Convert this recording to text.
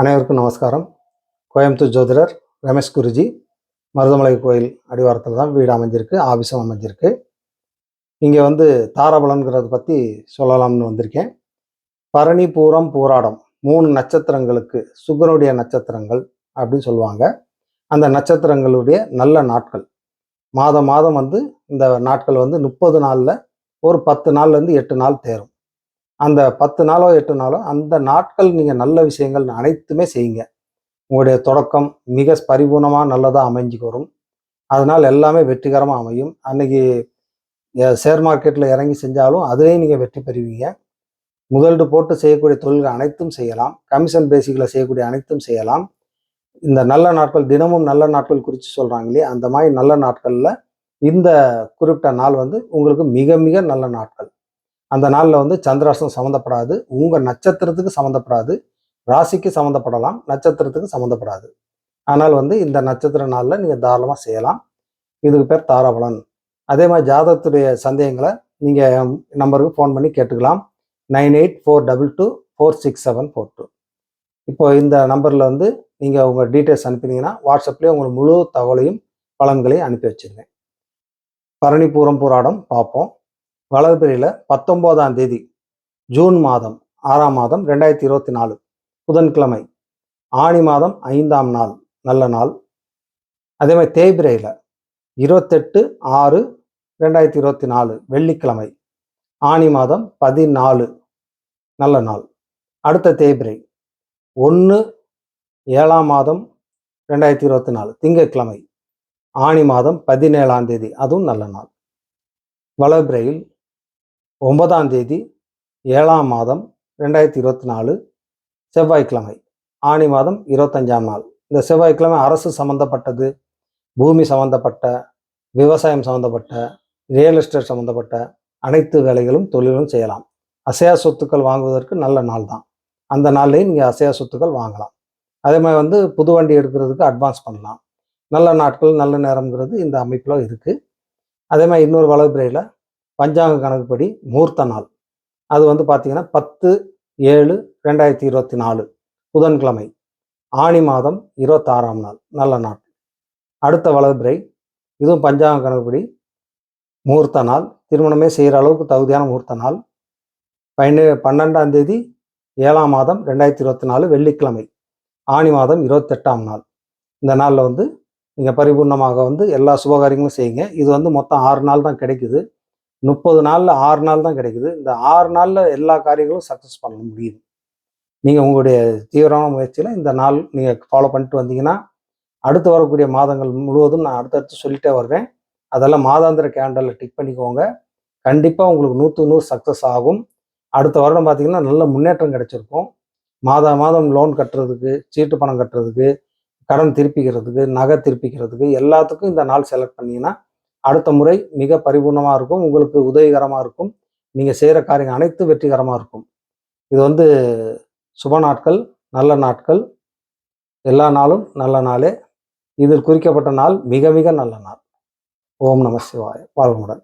அனைவருக்கும் நமஸ்காரம். கோயம்புத்தூர் ஜோதிடர் ரமேஷ் குருஜி மருதமலை கோயில் அடிவாரத்தில் தான் வீடு அமைஞ்சிருக்கு ஆஃபீஸும் அமைஞ்சிருக்கு. இங்கே வந்து தாராபலன்கிறத பற்றி சொல்லலாம்னு வந்திருக்கேன். பரணி பூரம் பூராடம் மூணு நட்சத்திரங்களுக்கு சுக்கரனுடைய நட்சத்திரங்கள் அப்படின்னு சொல்லுவாங்க. அந்த நட்சத்திரங்களுடைய நல்ல நாட்கள். மாதம் மாதம் வந்து இந்த நாட்கள் வந்து முப்பது நாளில் ஒரு பத்து நாள்லேருந்து எட்டு நாள் தேரும். அந்த பத்து நாளோ எட்டு நாளோ அந்த நாட்கள் நீங்கள் நல்ல விஷயங்கள் அனைத்துமே செய்யுங்க. உங்களுடைய தொடக்கம் மிக பரிபூர்ணமாக நல்லதாக அமைஞ்சுக்கு வரும். அதனால் எல்லாமே வெற்றிகரமாக அமையும். அன்னைக்கு ஷேர் மார்க்கெட்டில் இறங்கி செஞ்சாலும் அதுலேயும் நீங்கள் வெற்றி பெறுவீங்க. முதலீடு போட்டு செய்யக்கூடிய தொழில்கள் அனைத்தும் செய்யலாம். கமிஷன் பேசிக்கில் செய்யக்கூடிய அனைத்தும் செய்யலாம். இந்த நல்ல நாட்கள் தினமும் நல்ல நாட்கள் குறித்து சொல்கிறாங்க இல்லையா? அந்த மாதிரி நல்ல நாட்களில் இந்த குறிப்பிட்ட நாள் வந்து உங்களுக்கு மிக மிக நல்ல நாட்கள். அந்த நாளில் வந்து சந்திராசனம் சம்மந்தப்படாது உங்கள் நட்சத்திரத்துக்கு சம்மந்தப்படாது ராசிக்கு சம்மந்தப்படலாம் நட்சத்திரத்துக்கு சம்மந்தப்படாது ஆனால் வந்து இந்த நட்சத்திர நாளில் நீங்கள் தாராளமாக செய்யலாம். இதுக்கு பேர் தாராபலன். அதே மாதிரி ஜாதகத்துடைய சந்தேகங்களை நீங்கள் நம்பருக்கு ஃபோன் பண்ணி கேட்டுக்கலாம். Nine eight four double two four six seven four two. இப்போ இந்த நம்பரில் வந்து நீங்கள் உங்கள் டீட்டெயில்ஸ் அனுப்பினீங்கன்னா வாட்ஸ்அப்லேயே உங்களுக்கு முழு தகவலையும் பலன்களையும் அனுப்பி வச்சிருங்க பரணி பூரம் போராடம் பார்ப்போம். வளர்பிறையில் பத்தொம்போதாம் தேதி ஜூன் மாதம் ஆறாம் மாதம் ரெண்டாயிரத்தி இருபத்தி நாலு புதன்கிழமை ஆணி மாதம் ஐந்தாம் நாள் நல்ல நாள். அதே மாதிரி தேய்பிரையில் இருபத்தெட்டு ஆறு ரெண்டாயிரத்தி இருபத்தி நாலு வெள்ளிக்கிழமை ஆணி மாதம் பதினாலு நல்ல நாள். அடுத்த தேய்பிரை ஒன்று ஏழாம் மாதம் ரெண்டாயிரத்தி இருபத்தி நாலு திங்கட்கிழமை ஆணி மாதம் பதினேழாம் தேதி அதுவும் நல்ல நாள். வளபிரையில் ஒன்பதாம் தேதி ஏழாம் மாதம் ரெண்டாயிரத்தி இருபத்தி நாலு செவ்வாய்க்கிழமை ஆணி மாதம் இருபத்தஞ்சாம் நாள். இந்த செவ்வாய்க்கிழமை அரசு சம்மந்தப்பட்டது பூமி சம்மந்தப்பட்ட விவசாயம் சம்மந்தப்பட்ட ரியல் எஸ்டேட் சம்மந்தப்பட்ட அனைத்து வேலைகளும் தொழிலும் செய்யலாம். அசையா சொத்துக்கள் வாங்குவதற்கு நல்ல நாள் தான். அந்த நாள்லேயும் நீங்கள் அசையா சொத்துக்கள் வாங்கலாம். அதே மாதிரி வந்து புது வண்டி எடுக்கிறதுக்கு அட்வான்ஸ் பண்ணலாம். நல்ல நாட்கள் நல்ல நேரம்ங்கிறது இந்த அமைப்பில் இருக்குது அதே மாதிரி இன்னொரு வளர்ப்புறையில் பஞ்சாங்க கணக்குப்படி முகூர்த்த நாள். அது வந்து பார்த்திங்கன்னா பத்து ஏழு ரெண்டாயிரத்தி இருபத்தி நாலு புதன்கிழமை ஆணி மாதம் இருபத்தாறாம் நாள் நல்ல நாள். அடுத்த வளர்பிறை இதுவும் பஞ்சாங்க கணக்குப்படி முகூர்த்த நாள். திருமணமே செய்கிற அளவுக்கு தகுதியான முகூர்த்த நாள். பன்னெண்டு பன்னெண்டாம் தேதி ஏழாம் மாதம் ரெண்டாயிரத்தி இருபத்தி நாலு வெள்ளிக்கிழமை ஆணி மாதம் இருபத்தெட்டாம் நாள். இந்த நாளில் வந்து நீங்கள் பரிபூர்ணமாக வந்து எல்லா சுபகாரியங்களும் செய்யுங்க. இது வந்து மொத்தம் ஆறு நாள் தான் கிடைக்குது. முப்பது நாளில் ஆறு நாள் தான் கிடைக்குது. இந்த ஆறு நாளில் எல்லா காரியங்களும் சக்ஸஸ் பண்ண முடியுது. நீங்கள் உங்களுடைய தீவிரமான முயற்சியில் இந்த நாள் நீங்கள் ஃபாலோ பண்ணிட்டு வந்தீங்கன்னா அடுத்து வரக்கூடிய மாதங்கள் முழுவதும் நான் அடுத்தடுத்து சொல்லிட்டே வருவேன். அதெல்லாம் மாதாந்திர கேண்டலில் டிக் பண்ணிக்கோங்க. கண்டிப்பாக உங்களுக்கு நூற்று நூறு சக்ஸஸ் ஆகும். அடுத்த வருடம் பார்த்தீங்கன்னா நல்ல முன்னேற்றம் கிடைச்சிருக்கும். மாதா மாதம் லோன் கட்டுறதுக்கு சீட்டு பணம் கட்டுறதுக்கு கடன் திருப்பிக்கிறதுக்கு நகை திருப்பிக்கிறதுக்கு எல்லாத்துக்கும் இந்த நாள் செலக்ட் பண்ணிங்கன்னா அடுத்த முறை மிக பரிபூர்ணமாக இருக்கும். உங்களுக்கு உதவிகரமாக இருக்கும். நீங்கள் செய்கிற காரியங்கள் அனைத்து வெற்றிகரமாக இருக்கும். இது வந்து சுப நாட்கள் நல்ல நாட்கள். எல்லா நாளும் நல்ல நாளே. இதில் குறிக்கப்பட்ட நாள் மிக மிக நல்ல நாள். ஓம் நம சிவாய. வாழ்வுடன்